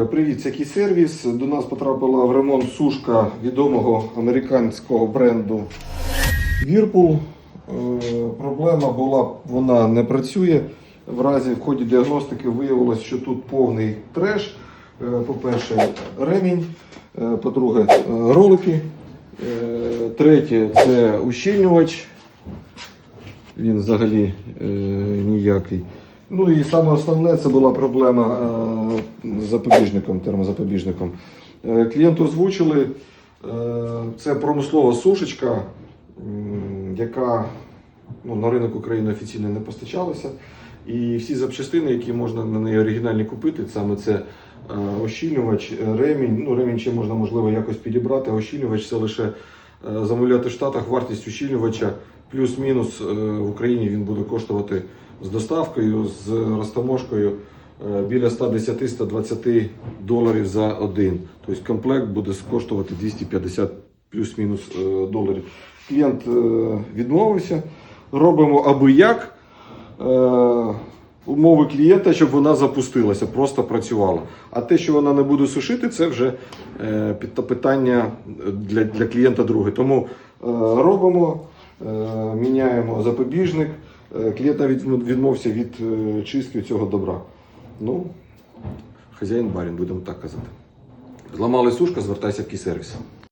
Е, Привіт, це Кій сервіс. До нас потрапила в ремонт сушка відомого американського бренду Whirlpool. Е, Проблема була, вона не працює. В разі в ході діагностики виявилось, що тут повний треш. Е, По-перше, ремінь, по-друге, ролики. Третє це ущільнювач. Він взагалі ніякий. Ну і саме основне це була проблема е, з запобіжником, термозапобіжником. Е, клієнту озвучили, е, це промислова сушечка, яка ну, на ринок України офіційно не постачалася. І всі запчастини, які можна на неї оригінальні купити, саме це ощільнювач, ремінь. Ну, ремінь ще можна можливо якось підібрати, а ощільнювач це лише замовляти в Штатах вартість ущільнювача плюс-мінус е, в Україні він буде коштувати з доставкою, з розтаможкою е, біля 110-120 доларів за один. Тобто комплект буде коштувати 250 плюс-мінус е, доларів. Клієнт відмовився. Робимо аби як. Умови клієнта, щоб вона запустилася, просто працювала. А те, що вона не буде сушити, це вже питання для, для клієнта друге. Тому робимо, міняємо запобіжник. Е, Клієнт навіть відмовився від е, чистки цього добра. Ну, хазяїн барін, будемо так казати. Зламали сушка, звертайся в кій сервіс.